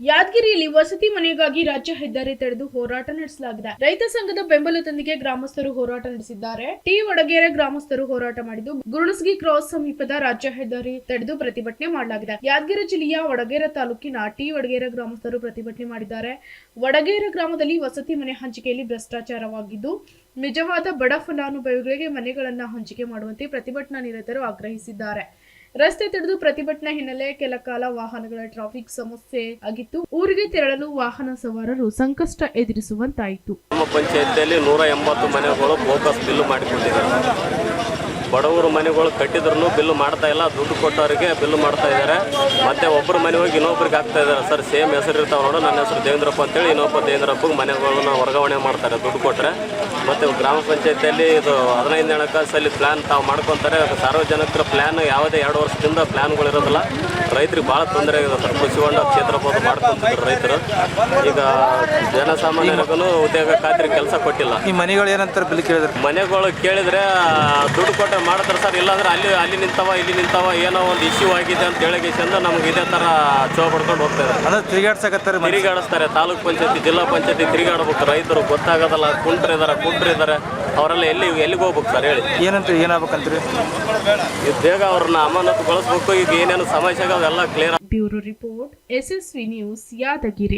ಯಾದಗಿರಿಯಲ್ಲಿ ವಸತಿ ಮನೆಗಾಗಿ ರಾಜ್ಯ ಹೆದ್ದಾರಿ ತಡೆದು ಹೋರಾಟ ನಡೆಸಲಾಗಿದೆ. ರೈತ ಸಂಘದ ಬೆಂಬಲದೊಂದಿಗೆ ಗ್ರಾಮಸ್ಥರು ಹೋರಾಟ ನಡೆಸಿದ್ದಾರೆ. ಟಿ ವಡಗೇರೆ ಗ್ರಾಮಸ್ಥರು ಹೋರಾಟ ಮಾಡಿದ್ದು, ಗುರುಣಸ್ಗಿ ಕ್ರಾಸ್ ಸಮೀಪದ ರಾಜ್ಯ ಹೆದ್ದಾರಿ ತಡೆದು ಪ್ರತಿಭಟನೆ ಮಾಡಲಾಗಿದೆ. ಯಾದಗಿರಿ ಜಿಲ್ಲೆಯ ವಡಗೇರ ತಾಲೂಕಿನ ಟಿ ವಡಗೇರ ಗ್ರಾಮಸ್ಥರು ಪ್ರತಿಭಟನೆ ಮಾಡಿದ್ದಾರೆ. ವಡಗೇರ ಗ್ರಾಮದಲ್ಲಿ ವಸತಿ ಮನೆ ಹಂಚಿಕೆಯಲ್ಲಿ ಭ್ರಷ್ಟಾಚಾರವಾಗಿದ್ದು, ನಿಜವಾದ ಬಡ ಫಲಾನುಭವಿಗಳಿಗೆ ಮನೆಗಳನ್ನು ಹಂಚಿಕೆ ಮಾಡುವಂತೆ ಪ್ರತಿಭಟನಾ ನಿರತರು ಆಗ್ರಹಿಸಿದ್ದಾರೆ. ರಸ್ತೆ ತಡೆದು ಪ್ರತಿಭಟನಾ ಹಿನ್ನೆಲೆ ಕೆಲ ಕಾಲ ವಾಹನಗಳ ಟ್ರಾಫಿಕ್ ಸಮಸ್ಯೆ ಆಗಿತ್ತು. ಊರಿಗೆ ತೆರಳಲು ವಾಹನ ಸವಾರರು ಸಂಕಷ್ಟ ಎದುರಿಸುವಂತಾಯಿತು. ನಮ್ಮ ಪಂಚಾಯತಿಯಲ್ಲಿ ನೂರ ಎಂಬತ್ತು ಮನೆಗಳು ಬೋಕಸ್ ಬಿಲ್ಲು ಮಾಡಿಕೊಂಡಿದ್ದಾರೆ. ಬಡವರು ಮನೆಗಳು ಕಟ್ಟಿದ್ರು ಬಿಲ್ಲು ಮಾಡ್ತಾ ಇಲ್ಲ ದುಡ್ಡು ಕೊಟ್ಟವರಿಗೆ ಬಿಲ್ಲು ಮಾಡ್ತಾ ಇದ್ದಾರೆ. ಮತ್ತೆ ಒಬ್ಬರು ಮನೆ ಹೋಗಿ ಇನ್ನೊಬ್ರಿಗೆ ಆಗ್ತಾ ಇದ್ದಾರೆ. ಸರ್ ಸೇಮ್ ಹೆಸರು ಇರ್ತಾವೆ ನೋಡು ನನ್ನ ಹೆಸರು ದೇವೇಂದ್ರಪ್ಪ ಅಂತೇಳಿ ಇನ್ನೊಬ್ಬ ದೇವೇಂದ್ರಪ್ಪಗೆ ಮನೆಗಳನ್ನ ವರ್ಗಾವಣೆ ಮಾಡ್ತಾರೆ ದುಡ್ಡು ಕೊಟ್ಟರೆ ಮತ್ತು ಗ್ರಾಮ ಪಂಚಾಯತಿಯಲ್ಲಿ ಇದು ಹದಿನೈದು ಹಣಕಾಸಲ್ಲಿ ಪ್ಲ್ಯಾನ್ ತಾವು ಮಾಡ್ಕೊತಾರೆ. ಸಾರ್ವಜನಿಕರ ಪ್ಲ್ಯಾನ್ ಯಾವುದೇ ಎರಡು ವರ್ಷದಿಂದ ಪ್ಲ್ಯಾನ್ಗಳು ಇರೋದಿಲ್ಲ. ರೈತರಿಗೆ ಭಾಳ ತೊಂದರೆ ಆಗಿದೆ ಸರ್. ಕೃಷಿ ಹೊಂಡ ಕ್ಷೇತ್ರ ಬೋದು ಮಾಡ್ಕೊಂತಿದ್ರು ರೈತರು. ಈಗ ಜನಸಾಮಾನ್ಯರಿಗೂ ಉದ್ಯೋಗ ಖಾತ್ರಿ ಕೆಲಸ ಕೊಟ್ಟಿಲ್ಲ. ಈ ಮನೆಗಳು ಏನಂತಾರೆ ಬಿಲ್ ಕೇಳಿದ್ರೆ? ಮನೆಗಳು ಕೇಳಿದ್ರೆ ದುಡ್ಡು ಕೊಟ್ಟರೆ ಮಾಡ್ತಾರೆ ಸರ್. ಇಲ್ಲಾಂದ್ರೆ ಅಲ್ಲಿ ಅಲ್ಲಿ ನಿಂತವ ಇಲ್ಲಿ ನಿಂತವ ಏನೋ ಒಂದು ಇಶ್ಯೂ ಆಗಿದೆ ಅಂತ ಹೇಳಿಗೆಸಿಂದ ನಮ್ಗೆ ಇದೇ ಥರ ಚೋ ಪಡ್ಕೊಂಡು ಹೋಗ್ತಾರೆ ಅದು ಅಂದ್ರೆ ತಿರುಗಾಡ್ಸಕತ್ತಾರೆ ತಿರುಗಾಡಿಸ್ತಾರೆ. ತಾಲೂಕ್ ಪಂಚಾಯತಿ ಜಿಲ್ಲಾ ಪಂಚಾಯತಿ ತಿರುಗಾಡ್ಬೇಕು. ರೈತರು ಗೊತ್ತಾಗೋದಲ್ಲ ಕುಂಟ್ರಿದಾರೆ ಕುಂಟ್ರಿದ್ದಾರೆ ಅವರೆಲ್ಲ ಎಲ್ಲಿ ಎಲ್ಲಿಗೆ ಹೋಗ್ಬೇಕು ಸರ್ ಹೇಳಿ? ಏನಂತ ಏನಾಗ್ಬೇಕಂತ್ರಿ? ಈಗ ಬೇಗ ಅವ್ರನ್ನ ಅಮಾನತುಗೊಳಿಸ್ಬೇಕು. ಈಗ ಏನೇನು ಸಮಸ್ಯೆ ಅವೆಲ್ಲ clear bureau report SSV news Yadgiri.